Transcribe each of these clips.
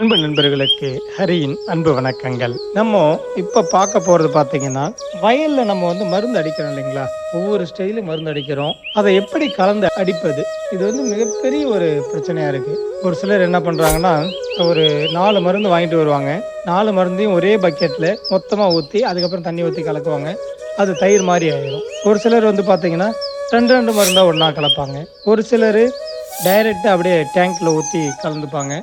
அன்பு நண்பர்களுக்கு ஹரியின் அன்பு வணக்கங்கள். நம்ம இப்போ பார்க்க போகிறது பார்த்தீங்கன்னா வயலில் நம்ம வந்து மருந்து அடிக்கிறோம் இல்லைங்களா? ஒவ்வொரு ஸ்டைலும் மருந்து அடிக்கிறோம். அதை எப்படி கலந்து அடிப்பது? இது வந்து மிகப்பெரிய ஒரு பிரச்சனையாக இருக்குது ஒரு சிலர் என்ன பண்ணுறாங்கன்னா ஒரு நாலு மருந்து வாங்கிட்டு வருவாங்க. நாலு மருந்தையும் ஒரே பக்கெட்டில் மொத்தமாக ஊற்றி அதுக்கப்புறம் தண்ணி ஊற்றி கலக்குவாங்க. அது தயிர் மாதிரி ஆயிடும் ஒரு சிலர் வந்து பார்த்தீங்கன்னா ரெண்டு ரெண்டு மருந்தாக ஒன்றா கலப்பாங்க. ஒரு சிலர் டைரெக்டாக அப்படியே டேங்க்கில் ஊற்றி கலந்துப்பாங்க.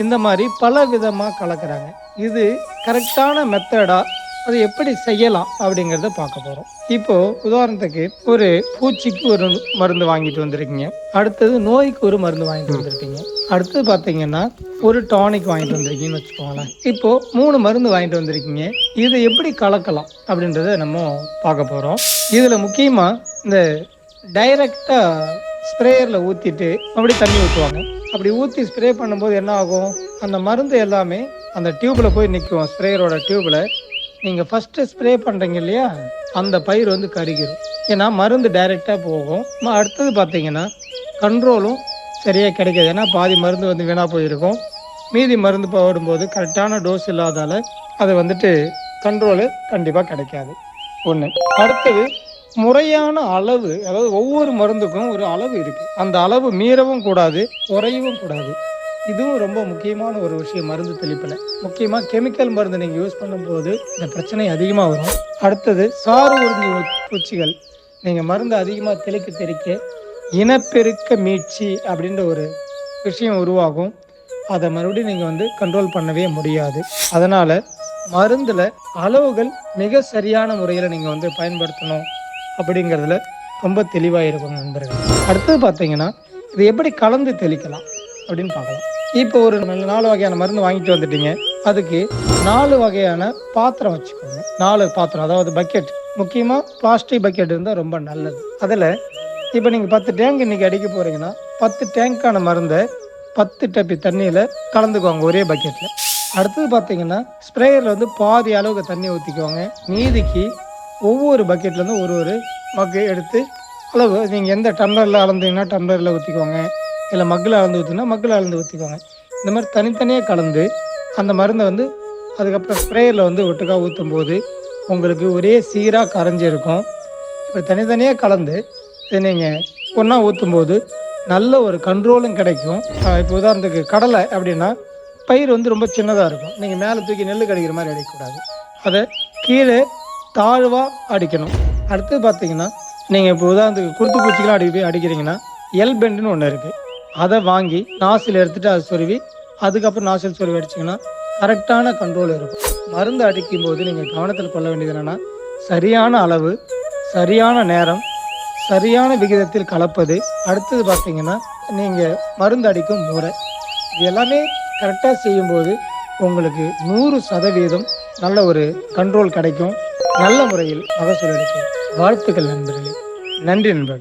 இந்த மாதிரி பல விதமாக கலக்கிறாங்க. இது கரெக்டான மெத்தடா அது எப்படி செய்யலாம் அப்படிங்கிறத பார்க்க போகிறோம் இப்போ உதாரணத்துக்கு ஒரு பூச்சிக்கு ஒரு மருந்து வாங்கிட்டு வந்திருக்கீங்க. அடுத்தது நோய்க்கு ஒரு மருந்து வாங்கிட்டு வந்திருக்கீங்க. அடுத்தது பார்த்தீங்கன்னா ஒரு டானிக் வாங்கிட்டு வந்திருக்கீங்கன்னு வச்சுக்கோங்களேன். இப்போ மூணு மருந்து வாங்கிட்டு வந்திருக்கீங்க. இதை எப்படி கலக்கலாம் அப்படின்றத நம்ம பார்க்க போகிறோம் இதில் முக்கியமாக இந்த டைரக்டாக ஸ்ப்ரேயரில் ஊற்றிட்டு அப்படி தண்ணி ஊற்றுவாங்க அப்படி ஊற்றி ஸ்ப்ரே பண்ணும்போது என்ன ஆகும் அந்த மருந்து எல்லாமே அந்த டியூப்பில் போய் நிற்கும் ஸ்ப்ரேயரோட டியூப்பில் நீங்கள் ஃபஸ்ட்டு ஸ்ப்ரே பண்ணுறீங்க இல்லையா? அந்த பயிர் வந்து கருகிடும் ஏன்னா மருந்து டைரெக்டாக போகும். அடுத்தது பார்த்தீங்கன்னா கண்ட்ரோலும் சரியாக கிடைக்காது. ஏன்னா பாதி மருந்து வந்து வீணாக போயிருக்கும். மீதி மருந்து போடும்போது கரெக்டான டோஸ் இல்லாதால அது வந்துட்டு கண்ட்ரோலு கண்டிப்பாக கிடைக்காது. ஒன்று அடுத்தது முறையான அளவு அதாவது ஒவ்வொரு மருந்துக்கும் ஒரு அளவு இருக்கு. அந்த அளவு மீறவும் கூடாது குறையவும் கூடாது. இதுவும் ரொம்ப முக்கியமான ஒரு விஷயம் மருந்து தெளிப்பில். முக்கியமாக கெமிக்கல் மருந்து நீங்கள் யூஸ் பண்ணும்போது இந்த பிரச்சனை அதிகமாக வரும். அடுத்தது சாறு உறிஞ்சி பூச்சிகள். நீங்கள் மருந்து அதிகமாக தெளிக்க தெளிக்க இனப்பெருக்க மீட்சி அப்படின்ற ஒரு விஷயம் உருவாகும். அதை மறுபடியும் நீங்கள் வந்து கண்ட்ரோல் பண்ணவே முடியாது. அதனால் மருந்தில் அளவுகள் மிக சரியான முறையில் நீங்கள் வந்து பயன்படுத்தணும். அப்படிங்கிறதுல ரொம்ப தெளிவாக இருக்கும் நண்பர்கள். அடுத்தது பார்த்தீங்கன்னா இது எப்படி கலந்து தெளிக்கலாம் அப்படின்னு பார்க்கலாம். இப்போ ஒரு நல்ல நாலு வகையான மருந்து வாங்கிட்டு வந்துட்டீங்க. அதுக்கு நாலு வகையான பாத்திரம் வச்சுக்கோங்க. நாலு பாத்திரம் அதாவது பக்கெட் முக்கியமாக பிளாஸ்டிக் பக்கெட் இருந்தால் ரொம்ப நல்லது. அதில் இப்போ நீங்கள் பத்து டேங்க் இன்னைக்கு அடிக்க போகிறீங்கன்னா பத்து டேங்க்கான மருந்தை பத்து டப்பி தண்ணியில் கலந்துக்குவாங்க ஒரே பக்கெட்டில் அடுத்தது பார்த்தீங்கன்னா ஸ்ப்ரேயரில் வந்து பாதி அளவுக்கு தண்ணி ஊற்றிக்குவாங்க மீதிக்கு ஒவ்வொரு பக்கெட்லேருந்து ஒரு ஒரு மக்கு எடுத்து அளவு. நீங்கள் எந்த டம்ளரில் அளந்தீங்கன்னா டம்ளரில் ஊற்றிக்கோங்க இல்லை மக்கில் அளந்து ஊற்றினா மக்கில் அளந்து ஊற்றிக்கோங்க இந்த மாதிரி தனித்தனியாக கலந்து அந்த மருந்தை வந்து அதுக்கப்புறம் ஸ்ப்ரேயரில் வந்து ஒட்டுக்கா ஊற்றும் போது உங்களுக்கு ஒரே சீராக கரைஞ்சிருக்கும் இப்போ தனித்தனியாக கலந்து இதை நீங்கள் ஒன்றா ஊற்றும் போது நல்ல ஒரு கண்ட்ரோலும் கிடைக்கும். இப்போ உதாரணத்துக்கு கடலை அப்படின்னா பயிர் வந்து ரொம்ப சின்னதாக இருக்கும். நீங்கள் மேலே தூக்கி நெல் கடிக்கிற மாதிரி அடிக்கக்கூடாது. அதை கீழே தாழ்வாக அடிக்கணும். அடுத்து பார்த்தீங்கன்னா நீங்கள் இப்போ உதாரணத்துக்கு குருத்து பூச்சிக்கெலாம் அடி அடிக்கிறீங்கன்னா எல் பெண்டுன்னு ஒன்று இருக்குது அதை வாங்கி நாசில் எடுத்துகிட்டு அதை சொருவி அதுக்கப்புறம் நாசில் சொருவி அடிச்சிங்கன்னா கரெக்டான கண்ட்ரோல் இருக்கும். மருந்து அடிக்கும் போது நீங்கள் கவனத்தில் கொள்ள வேண்டியது என்னென்னா சரியான அளவு சரியான நேரம் சரியான விகிதத்தில் கலப்பது. அடுத்தது பார்த்தீங்கன்னா நீங்கள் மருந்து அடிக்கும் முறை. இது எல்லாமே கரெக்டாக செய்யும்போது உங்களுக்கு நூறு சதவீதம் நல்ல ஒரு கண்ட்ரோல் கிடைக்கும். நல்ல முறையில் மகசூல் அளிக்கும் வாழ்த்துக்கள் நண்பர்களே. நன்றி நண்பர்களே.